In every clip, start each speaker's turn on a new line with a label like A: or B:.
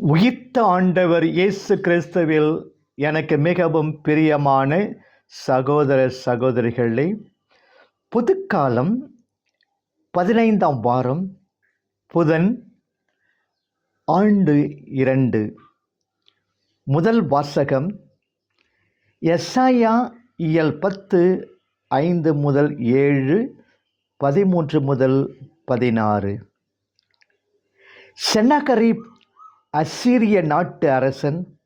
A: உயிர்த்த ஆண்டவர் இயேசு கிறிஸ்துவில் எனக்கு மிகவும் பிரியமான சகோதர சகோதரிகளே புதுக்காலம் பதினைந்தாம் வாரம் புதன் ஆண்டு இரண்டு. முதல் வாசகம் எஸ்ஐயா இயல் பத்து ஐந்து முதல் ஏழு பதிமூன்று முதல் பதினாறு. சென்னகரிப் அசீரிய நாட்டு அரசன்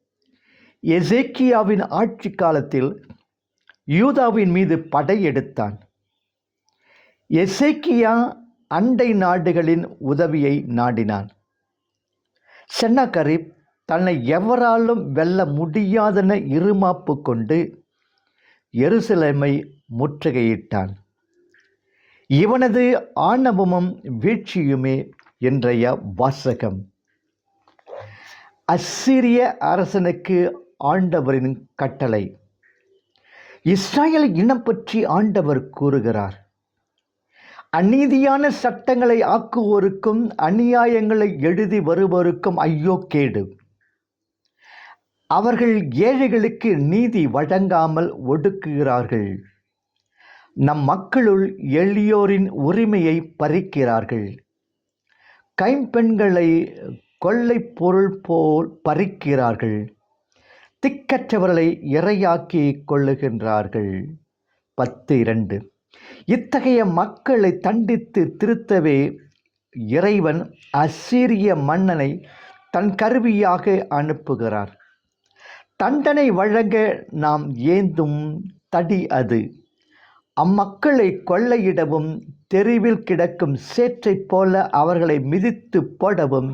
A: எசேக்கியாவின் ஆட்சி காலத்தில் யூதாவின் மீது படையெடுத்தான் எசேக்கியா அண்டை நாடுகளின் உதவியை நாடினான். சென்னகரிப் தன்னை எவராலும் வெல்ல முடியாதென இருமாப்பு கொண்டு எருசலேமை முற்றுகையிட்டான். இவனது ஆணவமும் வீழ்ச்சியுமே இன்றைய வாசகம். அசிரிய அரசனுக்கு ஆண்டவரின் கட்டளை. இஸ்ராயல் இனம் பற்றி ஆண்டவர் கூறுகிறார். அநீதியான சட்டங்களை ஆக்குவோருக்கும் அநியாயங்களை எழுதி வருவோருக்கும் ஐயோ கேடு. அவர்கள் ஏழைகளுக்கு நீதி வழங்காமல் ஒடுக்குகிறார்கள். நம் மக்களுள் எளியோரின் உரிமையை பறிக்கிறார்கள். கைம்பெண்களை கொள்ளை பொருள் போல் பறிக்கிறார்கள். திக்கற்றவர்களை இரையாக்கி கொள்ளுகின்றார்கள். பத்து இரண்டு இத்தகைய மக்களை தண்டித்து திருத்தவே இறைவன் அசீரிய மன்னனை தன் கருவியாக அனுப்புகிறார். தண்டனை வழங்க நாம் ஏந்தும் தடி அது. அம்மக்களை கொள்ளையிடவும் தெருவில் கிடக்கும் சேற்றைப் போல அவர்களை மிதித்து போடவும்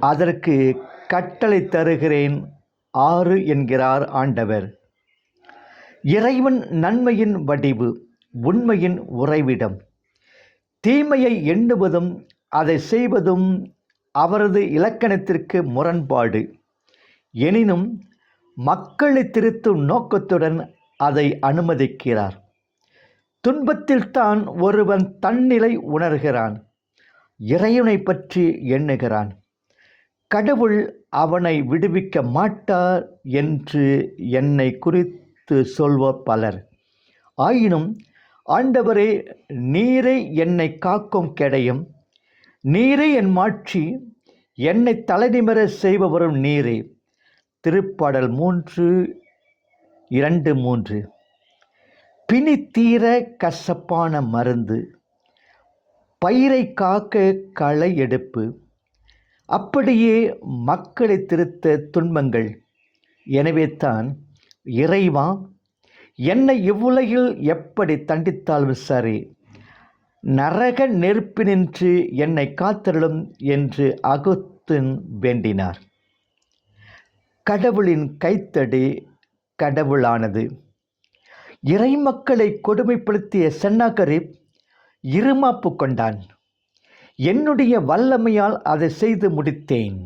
A: அதற்கு கட்டளை தருகிறேன் ஆறு என்கிறார் ஆண்டவர். இறைவன் நன்மையின் வடிவு உண்மையின் உறைவிடம். தீமையை எண்ணுவதும் அதை செய்வதும் அவரது இலக்கணத்திற்கு முரண்பாடு. எனினும் மக்களை திருத்தும் நோக்கத்துடன் அதை அனுமதிக்கிறார். துன்பத்தில்தான் ஒருவன் தன்னிலை உணர்கிறான் இறைவனை பற்றி எண்ணுகிறான். கடவுள் அவனை விடுவிக்க மாட்டார் என்று என்னை குறித்து சொல்வர் பலர். ஆயினும் ஆண்டவரே நீரை என்னை காக்கும் கிடையும். நீரை என் மாட்சி என்னை தலைநிமர செய்பவரும் நீரே. திருப்பாடல் மூன்று இரண்டு மூன்று. பிணி தீர கசப்பான மருந்து பயிரை காக்க களை எடுப்பு. அப்படியே மக்களை திருத்த துன்பங்கள். எனவே தான் இறைவா என்னை இவ்வுலகில் எப்படி தண்டித்தாலும் சரி நரக நெருப்பினின்று என்னை காத்தருளும் என்று அகுத்தின் வேண்டினார். கடவுளின் கைத்தடி கடவுளானது. இறைமக்களை கொடுமைப்படுத்திய சென்னாகரிப் இருமாப்பு கொண்டான். என்னுடைய வல்லமையால் அதை செய்து முடித்தேன்.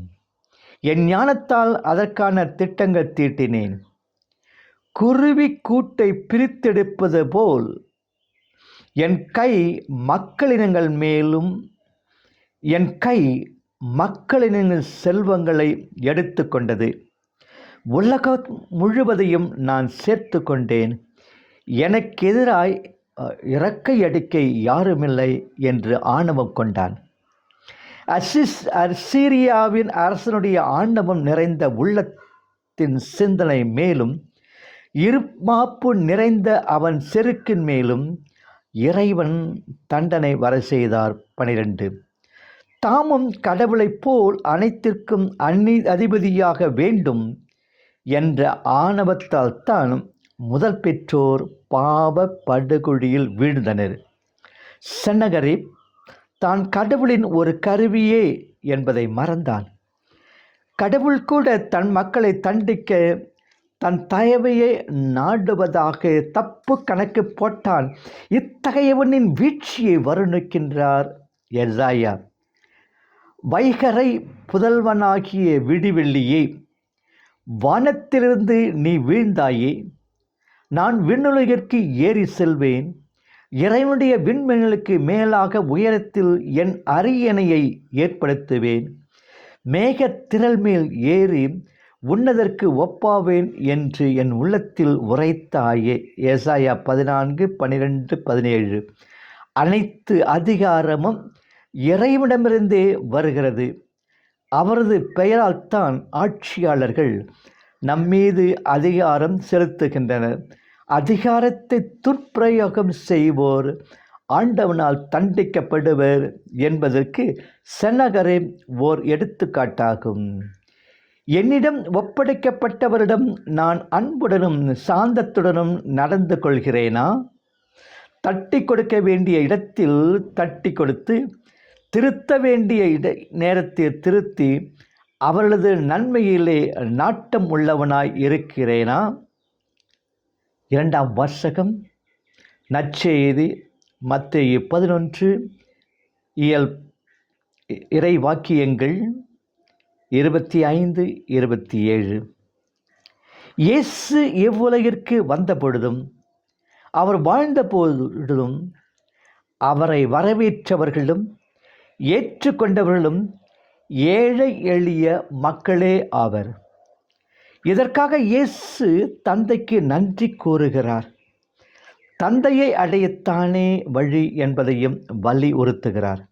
A: என் ஞானத்தால் அதற்கான திட்டங்கள் தீட்டினேன். குருவி கூட்டை பிரித்தெடுப்பது போல் என் கை மக்களினங்கள் மேலும் என் கை மக்களினங்கள் செல்வங்களை எடுத்து கொண்டது. உலகம் முழுவதையும் நான் சேர்த்து கொண்டேன். எனக்கு எதிராய் இறக்கை அடிக்கை யாருமில்லை என்று ஆணவம் கொண்டான். அசிஸ் அர்சீரியாவின் அரசனுடைய ஆண்டவம் நிறைந்த உள்ளத்தின் சிந்தனை மேலும் இருமாப்பு நிறைந்த அவன் செருக்கின் மேலும் இறைவன் தண்டனை வர செய்தார் பனிரெண்டு. தாமும் கடவுளைப் போல் அனைத்திற்கும் அந்நி அதிபதியாக வேண்டும் என்ற ஆணவத்தால் தான் முதல் பெற்றோர் பாவ படுகொழியில் வீழ்ந்தனர். சென்னகரி தான் கடவுளின் ஒரு கருவியே என்பதை மறந்தான். கடவுள் கூட தன் மக்களை தண்டிக்க தன் தயவையை நாடுவதாக தப்பு கணக்கு போட்டான் இத்தகையவனின் வீழ்ச்சியை வருணிக்கின்றார் எசாயா வைகரை புதல்வனாகிய விடிவெள்ளியே வானத்திலிருந்து நீ வீழ்ந்தாயே நான் விண்ணுலகிற்கு ஏறி செல்வேன். இறைவனுடைய விண்மீன்களுக்கு மேலாக உயரத்தில் என் அரியணையை ஏற்படுத்துவேன். மேகத்திரள் மேல் ஏறி உன்னதற்கு ஒப்பாவேன் என்று என் உள்ளத்தில் உரைத்தாயே. ஏசாயா பதினான்கு பன்னிரெண்டு பதினேழு. அனைத்து அதிகாரமும் இறைவனிடமிருந்தே வருகிறது. அவரது பெயரால் தான் ஆட்சியாளர்கள் நம்மீது அதிகாரம் செலுத்துகின்றனர். அதிகாரத்தை துர்ப்பிரயோகம் செய்வோர் ஆண்டவனால் தண்டிக்கப்படுவர் என்பதற்கு செனகரே ஓர் எடுத்துக்காட்டாகும். என்னிடம் ஒப்படைக்கப்பட்டவரிடம் நான் அன்புடனும் சாந்தத்துடனும் நடந்து கொள்கிறேனா? தட்டி கொடுக்க வேண்டிய இடத்தில் தட்டி கொடுத்து திருத்த வேண்டிய இட நேரத்தில் திருத்தி அவர்களது நன்மையிலே நாட்டம் உள்ளவனாய் இருக்கிறேனா? இரண்டாம் வர்ஷகம் நற்செய்தி மத்திய பதினொன்று இயல் இறை வாக்கியங்கள் இருபத்தி ஐந்து இருபத்தி ஏழு. இயேசு இவ்வுலகிற்கு வந்த பொழுதும் அவர் வாழ்ந்த பொழுதும் அவரை வரவேற்றவர்களும் ஏற்றுக்கொண்டவர்களும் ஏழை எளிய மக்களே ஆவர். இதற்காக இயேசு தந்தைக்கு நன்றி கூறுகிறார்? தந்தையை அடையத்தானே வழி என்பதையும் வலியுறுத்துகிறார்.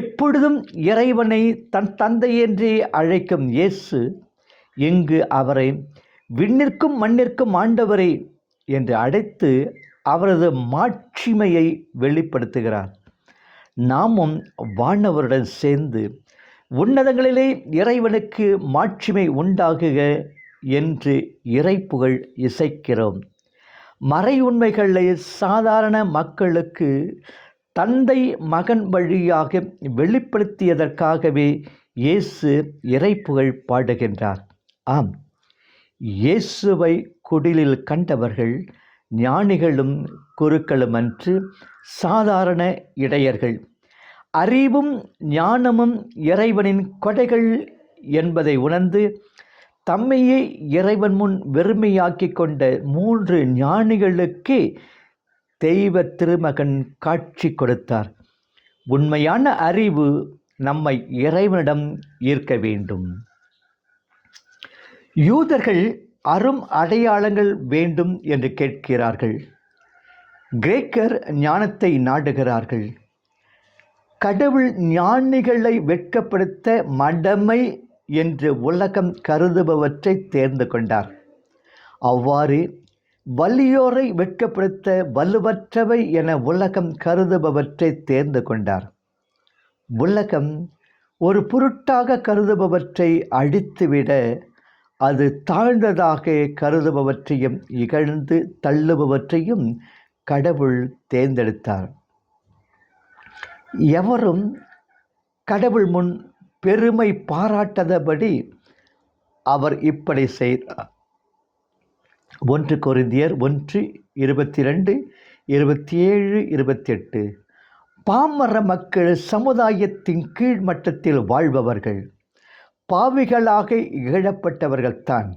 A: எப்பொழுதும் இறைவனை தன் தந்தையென்றே அழைக்கும் இயேசு இங்கு அவரை விண்ணிற்கும் மண்ணிற்கும் ஆண்டவரை என்று அழைத்து அவரது மாட்சிமையை வெளிப்படுத்துகிறார். நாமும் வானவருடன் சேர்ந்து உன்னதங்களிலே இறைவனுக்கு மாட்சிமை உண்டாகுக என்று இறைப்புகழ் இசைக்கிறோம். மறை உண்மைகளை சாதாரண மக்களுக்கு தந்தை மகன் வழியாக வெளிப்படுத்தியதற்காகவே இயேசு இறைப்புகழ் பாடுகின்றார். ஆம் இயேசுவை குடிலில் கண்டவர்கள் ஞானிகளும் குருக்களுமன்று சாதாரண இடையர்கள். அறிவும் ஞானமும் இறைவனின் கொடைகள் என்பதை உணர்ந்து தம்மையே இறைவன் முன் வெறுமையாக்கி கொண்ட மூன்று ஞானிகளுக்கே தெய்வ திருமகன் காட்சி கொடுத்தார். உண்மையான அறிவு நம்மை இறைவனிடம் ஈர்க்க வேண்டும். யூதர்கள் அரும் அடையாளங்கள் வேண்டும் என்று கேட்கிறார்கள். கிரேக்கர் ஞானத்தை நாடுகிறார்கள். கடவுள் ஞானிகளை வெட்கப்படுத்த மடமை என்று உலகம் கருதுபவற்றை தேர்ந்து கொண்டார். அவ்வாறு வலியோரை வெட்கப்படுத்த வலுவற்றவை என உலகம் கருதுபவற்றை தேர்ந்து கொண்டார். உலகம் ஒரு பொருட்டாக கருதுபவற்றை அழித்துவிட அது தாழ்ந்ததாக கருதுபவற்றையும் இகழ்ந்து தள்ளுபவற்றையும் கடவுள் தேர்ந்தெடுத்தார். எவரும் கடவுள் முன் பெருமை பாராட்டாதபடி அவர் இப்படி செய்தார். ஒன்று கொருந்தியர் ஒன்று இருபத்தி ரெண்டு இருபத்தி ஏழு இருபத்தி எட்டு பாமர மக்கள் சமுதாயத்தின் கீழ் மட்டத்தில் வாழ்பவர்கள் பாவிகளாக இகழப்பட்டவர்கள்தான்.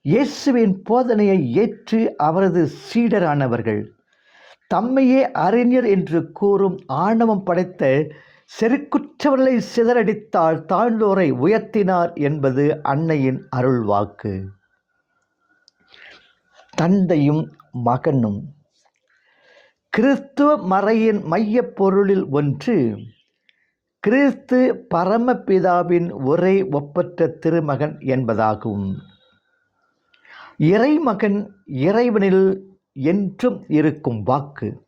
A: இயேசுவின் போதனையை ஏற்று அவரது சீடரானவர்கள் தம்மையே அறிஞர் என்று கூறும் ஆணவம் படைத்த செருக்குற்றவர்களை சிதறடித்தால் தாழ்ந்தோரை உயர்த்தினார் என்பது அன்னையின் அருள்வாக்கு. தந்தையும் மகனும். கிறிஸ்துவ மறையின் மையப் பொருளில் ஒன்று கிறிஸ்து பரமபிதாவின் ஒரே ஒப்பற்ற திருமகன் என்பதாகும். இறைமகன் இறைவனில் என்றும் இருக்கும் வாக்கு.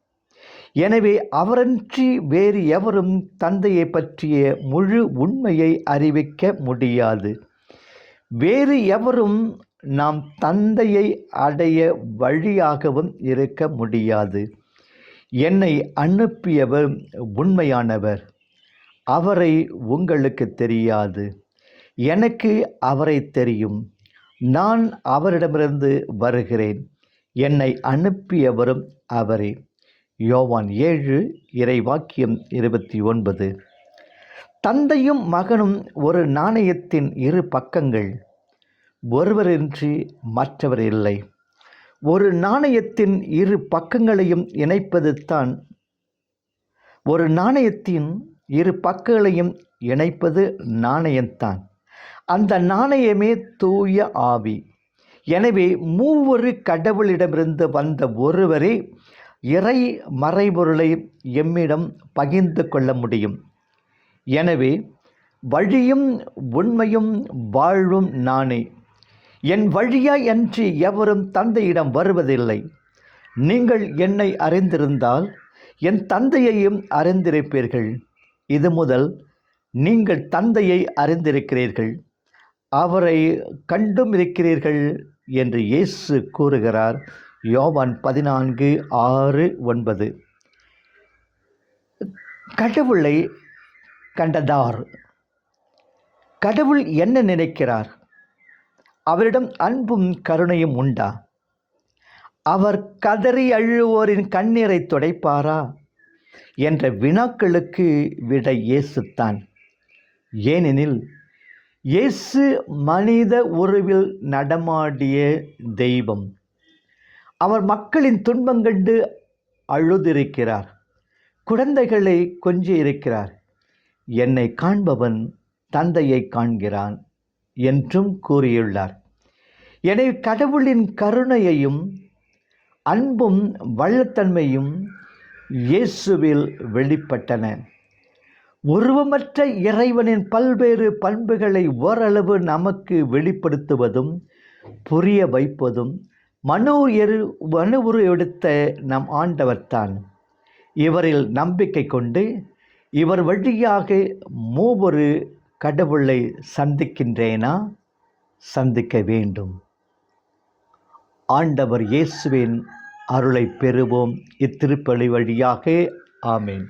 A: எனவே அவரன்றி வேறு எவரும் தந்தையை பற்றிய முழு உண்மையை அறிவிக்க முடியாது. வேறு எவரும் நாம் தந்தையை அடைய வழியாகவும் இருக்க முடியாது. என்னை அனுப்பியவர் உண்மையானவர். அவரை உங்களுக்கு தெரியாது. எனக்கு அவரை தெரியும். நான் அவரிடமிருந்து வருகிறேன். என்னை அனுப்பியவரும் அவரே. யோவான் ஏழு இறைவாக்கியம் இருபத்தி ஒன்பது. தந்தையும் மகனும் ஒரு நாணயத்தின் இரு பக்கங்கள். ஒருவரின்றி மற்றவர் இல்லை. ஒரு நாணயத்தின் இரு பக்கங்களையும் இணைப்பது தான். ஒரு நாணயத்தின் இரு பக்கங்களையும் இணைப்பது நாணயம்தான். அந்த நாணயமே தூய ஆவி. எனவே மூவொரு கடவுளிடமிருந்து வந்த ஒருவரே இறை மறைபொருளை எம்மிடம் பகிர்ந்து கொள்ள முடியும். எனவே வழியும் உண்மையும் வாழ்வும் நானே. என் வழியா என்று எவரும் தந்தையிடம் வருவதில்லை. நீங்கள் என்னை அறிந்திருந்தால் என் தந்தையையும் அறிந்திருப்பீர்கள். இது முதல் நீங்கள் தந்தையை அறிந்திருக்கிறீர்கள். அவரை கண்டும் இருக்கிறீர்கள். என்று இயேசு கூறுகிறார். யோவான் பதினான்கு ஆறு ஒன்பது. கடவுளை கண்டதார். கடவுள் என்ன நினைக்கிறார்? அவரிடம் அன்பும் கருணையும் உண்டா? அவர் கதறி அழுவோரின் கண்ணீரை துடைப்பாரா? என்ற வினாக்களுக்கு விட இயேசுத்தான் ஏனெனில் இயேசு மனித உருவில் நடமாடிய தெய்வம். அவர் மக்களின் துன்பம் கண்டு அழுதிருக்கிறார். குழந்தைகளை கொஞ்சி இருக்கிறார். என்னை காண்பவன் தந்தையை காண்கிறான் என்றும் கூறியுள்ளார். எனவே கடவுளின் கருணையையும் அன்பும் வள்ளத்தன்மையும் இயேசுவில் வெளிப்பட்டன. உருவமற்ற இறைவனின் பல்வேறு பண்புகளை ஓரளவு நமக்கு வெளிப்படுத்துவதும் புரிய வைப்பதும் மனு எரு மனு உரு எடுத்த நம் ஆண்டவர்தான். இவரில் நம்பிக்கை கொண்டு இவர் வழியாக மூவொரு கடவுளை சந்திக்கின்றேனா? சந்திக்க வேண்டும். ஆண்டவர் இயேசுவின் அருளை பெறுவோம் இத்திருப்பலி வழியாக. ஆமேன்.